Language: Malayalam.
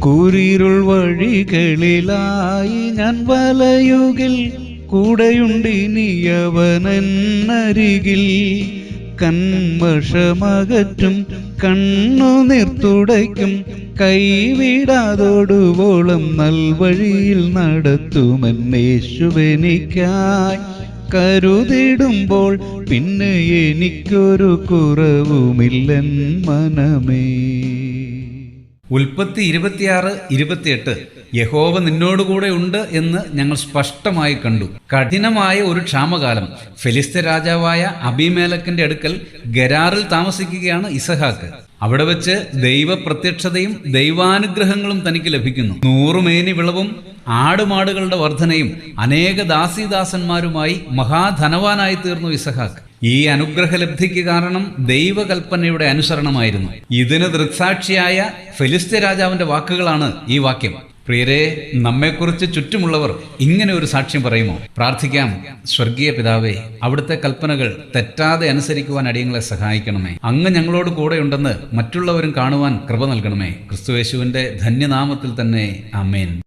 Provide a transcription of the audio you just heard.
കൂരിരുൾ വഴികളിലായി ഞാൻ വലയുകിൽ കൂടെയുണ്ടിനിയവനരികിൽ കന്മഷമകറ്റും കണ്ണു നിർത്തുടയ്ക്കും കൈവിടാതോടുവോളം നൽവഴിയിൽ നടത്തുമെന്നേശുവെനിക്കായി കരുതിടുമ്പോൾ പിന്നെ എനിക്കൊരു കുറവുമില്ലൻ മനമേ. ഉൽപ്പത്തി ഇരുപത്തിയാറ് ഇരുപത്തിയെട്ട്. യഹോവ നിന്നോടുകൂടെ ഉണ്ട് എന്ന് ഞങ്ങൾ സ്പഷ്ടമായി കണ്ടു. കഠിനമായ ഒരു ക്ഷാമകാലം. ഫെലിസ്ത രാജാവായ അബിമേലക്കിന്റെ അടുക്കൽ ഗരാറിൽ താമസിക്കുകയാണ് ഇസഹാക്ക്. അവിടെ വെച്ച് ദൈവ പ്രത്യക്ഷതയും ദൈവാനുഗ്രഹങ്ങളും തനിക്ക് ലഭിക്കുന്നു. നൂറുമേനി വിളവും ആടുമാടുകളുടെ വർധനയും അനേക ദാസീദാസന്മാരുമായി മഹാധനവാനായി തീർന്നു ഇസഹാക്ക്. ഈ അനുഗ്രഹലബ്ധിക്ക് കാരണം ദൈവകൽപ്പനയുടെ അനുസരണമായിരുന്നു. ഇതിന് ദൃക്സാക്ഷിയായ ഫെലിസ്ത്യ രാജാവിന്റെ വാക്കുകളാണ് ഈ വാക്യം. പ്രിയരെ നമ്മെക്കുറിച്ച് ചുറ്റുമുള്ളവർ ഇങ്ങനെ ഒരു സാക്ഷ്യം പറയുമോ? പ്രാർത്ഥിക്കാം. സ്വർഗീയ പിതാവേ അവിടുത്തെ കൽപ്പനകൾ തെറ്റാതെ അനുസരിക്കുവാൻ അടിയങ്ങളെ സഹായിക്കണമേ. അങ്ങ് ഞങ്ങളോട് കൂടെയുണ്ടെന്ന് മറ്റുള്ളവരും കാണുവാൻ കൃപ നൽകണമേ. ക്രിസ്തുവേശുവിന്റെ ധന്യനാമത്തിൽ തന്നെ അമേൻ